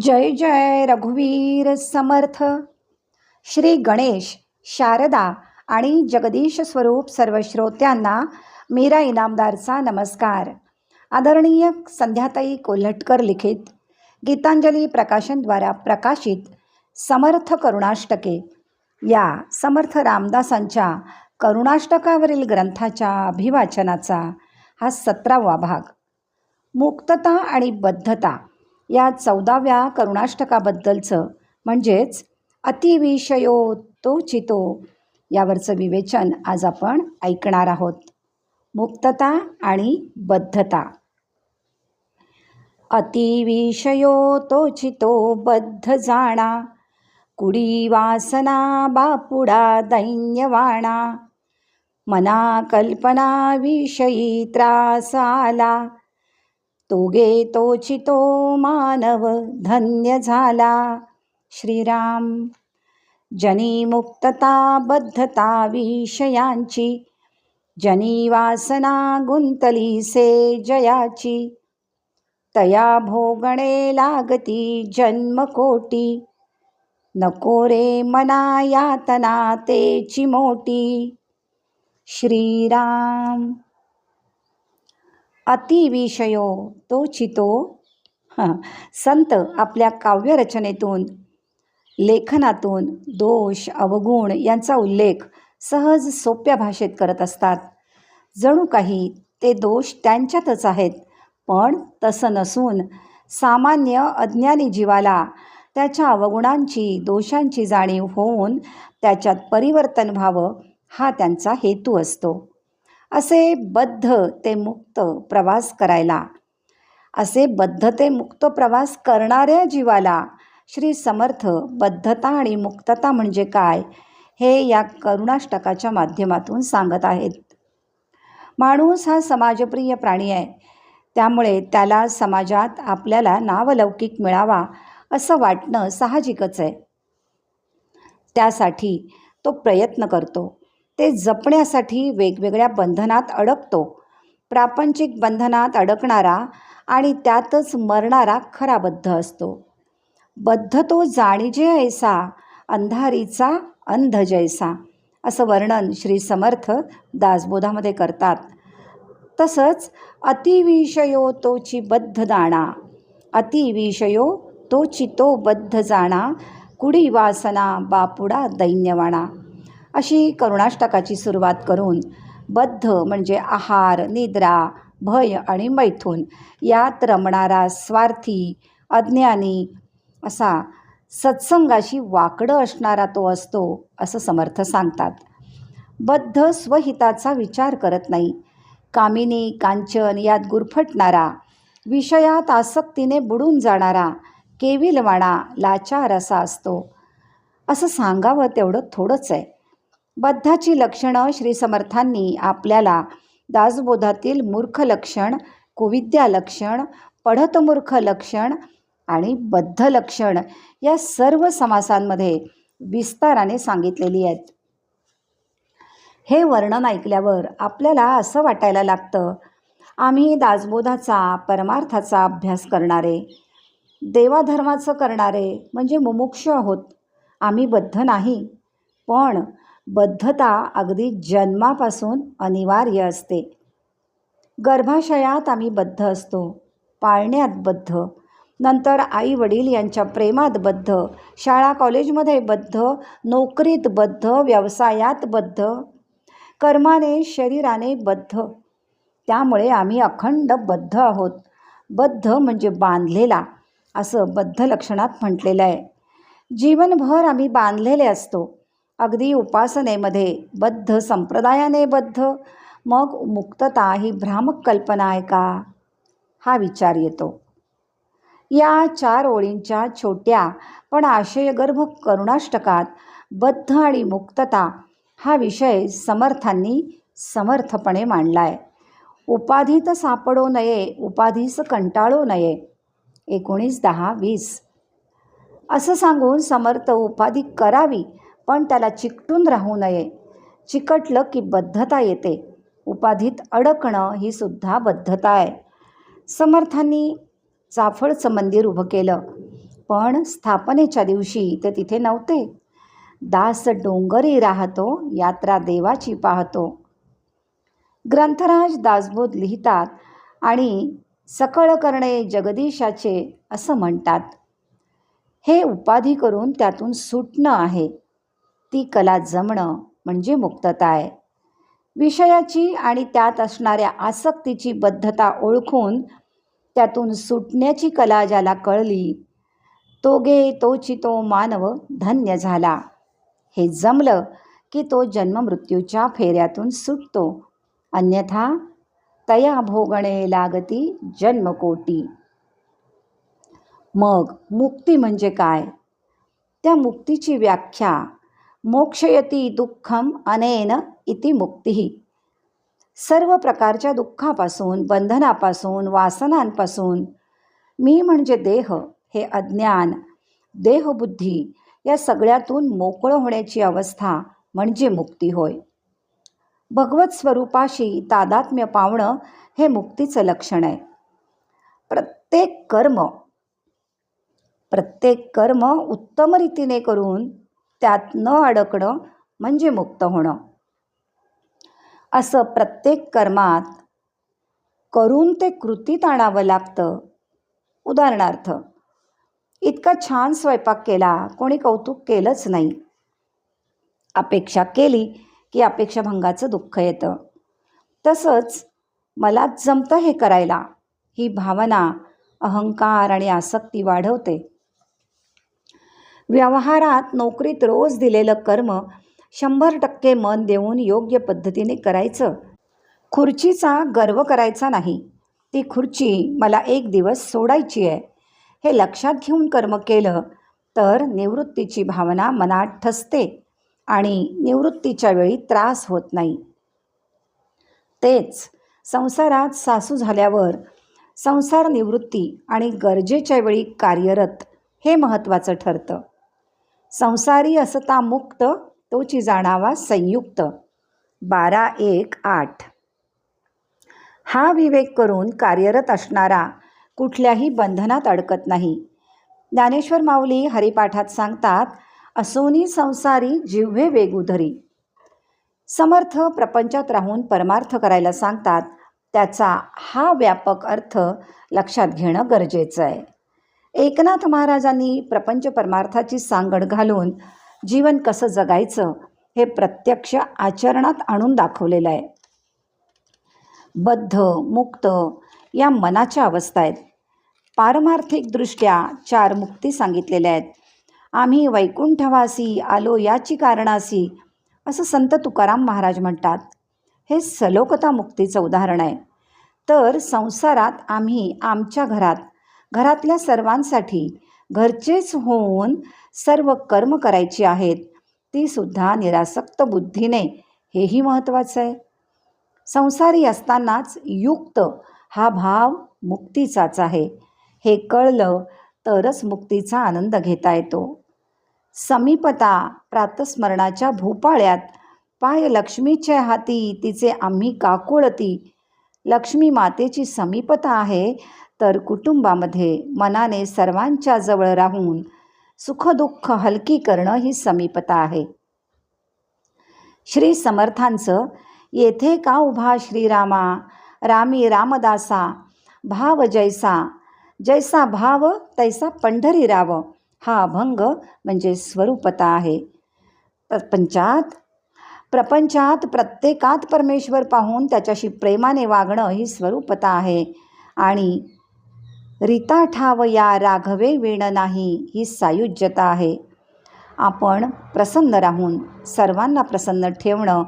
जय जय रघुवीर समर्थ. श्री गणेश शारदा आणि जगदीश स्वरूप सर्व श्रोत्यांना मीरा इनामदारचा नमस्कार. आदरणीय संध्याताई कोल्हटकर लिखित गीतांजली प्रकाशनद्वारा प्रकाशित समर्थ करुणाष्टके या समर्थ रामदासांच्या करुणाष्टकावरील ग्रंथाच्या अभिवाचनाचा हा सतरावा भाग. मुक्तता आणि बद्धता या चौदाव्या करुणाष्टकाबद्दलचं. म्हणजेच अतिविषयो तो चितो यावरचं विवेचन आज आपण ऐकणार आहोत. मुक्तता आणि बद्धता. अतिविषयो तो चितो बद्ध जाणा कुडी वासना बापुडा दैन्यवाणा मना कल्पना विषयी त्रास आला तुगे तोचितो मानव धन्य झाला. श्रीराम जनी मुक्तता बद्धता विषयांची जनी वासना गुंतली से जयाची. तया भोगणे लागती जन्मकोटी नको रे मना यातना तेची मोटी. श्रीराम अतिविषयो तो चितो हां संत आपल्या काव्यरचनेतून लेखनातून दोष अवगुण यांचा उल्लेख सहज सोप्या भाषेत करत असतात. जणू काही ते दोष त्यांच्यातच आहेत पण तसं नसून सामान्य अज्ञानी जीवाला त्याच्या अवगुणांची दोषांची जाणीव होऊन त्याच्यात परिवर्तन व्हावं हा त्यांचा हेतू असतो. असे बद्ध ते मुक्त प्रवास करायला. असे बद्ध ते मुक्त प्रवास करणाऱ्या जीवाला श्री समर्थ बद्धता आणि मुक्तता म्हणजे काय हे या करुणाष्टकाच्या माध्यमातून सांगत आहेत. माणूस हा समाजप्रिय प्राणी आहे. त्यामुळे त्याला समाजात आपल्याला नावलौकिक मिळावा असं वाटणं साहजिकच आहे. त्यासाठी तो प्रयत्न करतो. ते जपण्यासाठी वेगवेगळ्या बंधनात अडकतो. प्रापंचिक बंधनात अडकणारा आणि त्यातच मरणारा खरा बद्ध असतो. बद्ध तो जाणीजे ऐसा अंधारीचा अंध जैसा असं वर्णन श्री समर्थ दासबोधामध्ये करतात. तसंच अतिविषयो तोची बद्ध दाणा अतिविषयो तो तो बद्ध जाणा कुडी वासना बापुडा दैन्यवाणा. अशी करुणाष्टकाची सुरुवात करून बद्ध म्हणजे आहार निद्रा भय आणि मैथून यात रमणारा स्वार्थी अज्ञानी असा सत्संगाशी वाकडं असणारा तो असतो असं समर्थ सांगतात. बद्ध स्वहिताचा विचार करत नाही. कामिनी कांचन यात गुरफटणारा विषयात आसक्तीने बुडून जाणारा केविलवाणा लाचार असा असतो. असं सांगावं तेवढं थोडंच आहे. बद्धाची लक्षणं श्री समर्थांनी आपल्याला. दासबोधातील मूर्ख लक्षण कुविद्या लक्षण पढतमूर्ख लक्षण आणि बद्ध लक्षण या सर्व समासांमध्ये विस्ताराने सांगितलेली आहेत. हे वर्णन ऐकल्यावर आपल्याला असं वाटायला लागतं आम्ही दासबोधाचा परमार्थाचा अभ्यास करणारे देवाधर्माचं करणारे म्हणजे मुमुक्ष आहोत. आम्ही बद्ध नाही पण बद्धता अगदी जन्मापासून अनिवार्य असते. गर्भाशयात आम्ही बद्ध असतो. पाळण्यात बद्ध. नंतर आई वडील यांच्या प्रेमात बद्ध. शाळा कॉलेजमध्ये बद्ध. नोकरीत बद्ध. व्यवसायात बद्ध. कर्माने शरीराने बद्ध. त्यामुळे आम्ही अखंड बद्ध आहोत. बद्ध म्हणजे बांधलेला असं बद्ध लक्षणात म्हटलेलं आहे. जीवनभर आम्ही बांधलेले असतो. अगदी उपासनेमध्ये बद्ध संप्रदायाने बद्ध. मग मुक्तता ही भ्रामक कल्पना आहे का? हा विचार येतो. या चार ओळींच्या छोट्या पण आशयगर्भ करुणाष्टकात बद्ध आणि मुक्तता हा विषय समर्थांनी समर्थपणे मांडला आहे उपाधीत सापडो नये उपाधीस कंटाळो नये. एकोणीस दहा वीस. असं सांगून समर्थ उपाधी करावी पण त्याला चिकटून राहू नये. चिकटलं की बद्धता येते. उपाधीत अडकणं ही सुद्धा बद्धता आहे. समर्थांनी चाफळचं मंदिर उभं केलं. पण स्थापनेच्या दिवशी ते तिथे नव्हते. दास डोंगरी राहतो यात्रा देवाची पाहतो. ग्रंथराज दासबोध लिहितात आणि सकळ करणे जगदीशाचे असं म्हणतात. हे उपाधी करून त्यातून सुटणं आहे. ती कला जमणं म्हणजे मुक्तता आहे विषयाची आणि त्यात असणाऱ्या आसक्तीची बद्धता ओळखून त्यातून सुटण्याची कला ज्याला कळली तो गे तोची तो मानव धन्य झाला. हे जमलं की तो जन्ममृत्यूच्या फेऱ्यातून सुटतो. अन्यथा तया भोगणे लागती जन्मकोटी. मग मुक्ती म्हणजे काय? त्या मुक्तीची व्याख्या मोक्षयती दुःखम अनेन इति मुक्ती. सर्व प्रकारच्या दुःखापासून बंधनापासून वासनांपासून मी म्हणजे देह हे अज्ञान देहबुद्धी या सगळ्यातून मोकळं होण्याची अवस्था म्हणजे मुक्ती होय. भगवत स्वरूपाशी तादात्म्य पावणं हे मुक्तीचं लक्षण आहे. प्रत्येक कर्म प्रत्येक कर्म उत्तम रीतीने करून त्यात न अडकणं म्हणजे मुक्त होणं. असं प्रत्येक कर्मात करून ते कृतीत आणावं लागतं. उदाहरणार्थ इतका छान स्वयंपाक केला कोणी कौतुक केलंच नाही. अपेक्षा केली की अपेक्षाभंगाचं दुःख येतं. तसंच मला जमतं हे करायला. ही भावना अहंकार आणि आसक्ती वाढवते. व्यवहारात नोकरीत रोज दिलेलं कर्म शंभर टक्के मन देऊन योग्य पद्धतीने करायचं. खुर्चीचा गर्व करायचा नाही. ती खुर्ची मला एक दिवस सोडायची आहे. हे लक्षात घेऊन कर्म केलं तर निवृत्तीची भावना मनात ठसते आणि निवृत्तीच्या वेळी त्रास होत नाही. तेच संसारात सासू झाल्यावर संसार निवृत्ती आणि गरजेच्या वेळी कार्यरत हे महत्त्वाचं ठरतं. संसारी असता मुक्त तोची जाणावा संयुक्त. बारा एक आठ. हा विवेक करून कार्यरत असणारा कुठल्याही बंधनात अडकत नाही. ज्ञानेश्वर माऊली हरिपाठात सांगतात असोनी संसारी जिव्हे वेगुधरी समर्थ प्रपंचात राहून परमार्थ करायला सांगतात त्याचा हा व्यापक अर्थ लक्षात घेणं गरजेचं आहे. एकनाथ महाराजांनी प्रपंच परमार्थाची सांगड घालून जीवन कसं जगायचं हे प्रत्यक्ष आचरणात आणून दाखवलेलं आहे. बद्ध मुक्त या मनाच्या अवस्था आहेत. पारमार्थिकदृष्ट्या चार मुक्ती सांगितलेल्या आहेत. आम्ही वैकुंठवासी आलो याची कारणासी असं संत तुकाराम महाराज म्हणतात. हे सलोकता मुक्तीचं उदाहरण आहे. तर संसारात आम्ही आमच्या घरात घरातल्या सर्वांसाठी घरचेच होऊन सर्व कर्म करायची आहेत. तीसुद्धा निरासक्त बुद्धीने. हेही महत्त्वाचं आहे. संसारी असतानाच युक्त हा भाव मुक्तीचाच आहे. हे कळलं तरच मुक्तीचा आनंद घेता येतो. समीपता प्रातस्मरणाच्या भूपाळ्यात पाय लक्ष्मीच्या हाती तिचे आम्ही काकुळती. लक्ष्मी मातेची समीपता आहे तर कुटुंबामध्ये मनाने सर्वांच्या जवळ राहून सुखदुःख हलकी करणं ही समीपता आहे. श्री समर्थांचं येथे का उभा श्रीरामा? रामी रामदासा भाव जैसा. जैसा भाव तैसा पंढरी राव. हा अभंग म्हणजे स्वरूपता आहे. प्रपंचात प्रपंचात प्रत्येकात परमेश्वर पाहून त्याच्याशी प्रेमाने वागणं ही स्वरूपता आहे. आणि रीता ठाव या राघवे वीण नाही ही सायुज्यता आहे. आपण प्रसन्न राहून सर्वांना प्रसन्न ठेवणं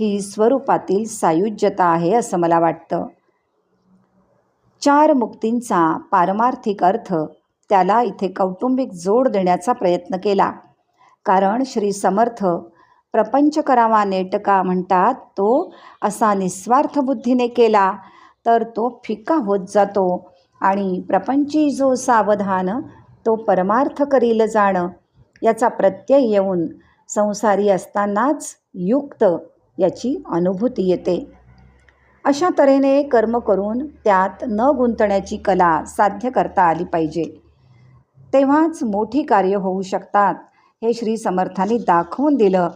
ही स्वरूपातील सायुज्यता आहे असं मला वाटतं. चार मुक्तींचा पारमार्थिक अर्थ त्याला इथे कौटुंबिक जोड देण्याचा प्रयत्न केला. कारण श्री समर्थ प्रपंच करावा नेटका म्हणतात तो असा निस्वार्थ बुद्धीने केला तर तो फिका होत जातो. आणि प्रपंची जो सावधान तो परमार्थ करील जाणं याचा प्रत्यय येऊन संसारी असतानाच युक्त याची अनुभूती येते. अशा तऱ्हेने कर्म करून त्यात न गुंतण्याची कला साध्य करता आली पाहिजे. तेव्हाच मोठी कार्य होऊ शकतात हे श्री समर्थांनी दाखवून दिलं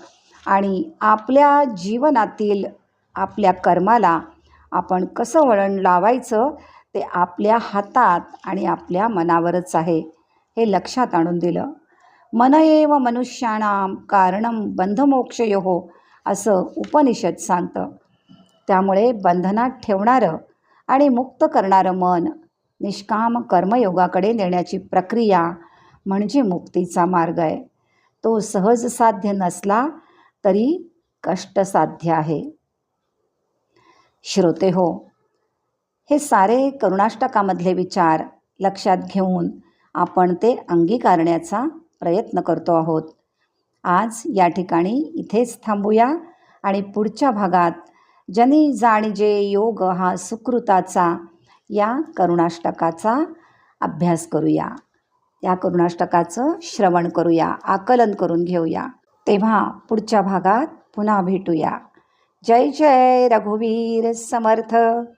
आणि आपल्या जीवनातील आपल्या कर्माला आपण कसं वळण लावायचं ते आपल्या हातात आणि आपल्या मनावरच आहे हे लक्षात आणून दिलं. मन एव मनुष्याणाम कारणम बंधमोक्षयो असं उपनिषद सांगतं. त्यामुळे बंधनात ठेवणारं आणि मुक्त करणारं मन निष्काम कर्मयोगाकडे नेण्याची प्रक्रिया म्हणजे मुक्तीचा मार्ग आहे. तो सहज साध्य नसला तरी कष्टसाध्य आहे. श्रोते हो हे सारे करुणाष्टकामधले विचार लक्षात घेऊन आपण ते अंगीकारण्याचा प्रयत्न करतो आहोत. आज या ठिकाणी इथेच थांबूया आणि पुढच्या भागात जनी जाणीजे योग हा सुकृताचा या करुणाष्टकाचा अभ्यास करूया. या करुणाष्टकाचं श्रवण करूया आकलन करून घेऊया. तेव्हा पुढच्या भागात पुन्हा भेटूया. जय जय रघुवीर समर्थ!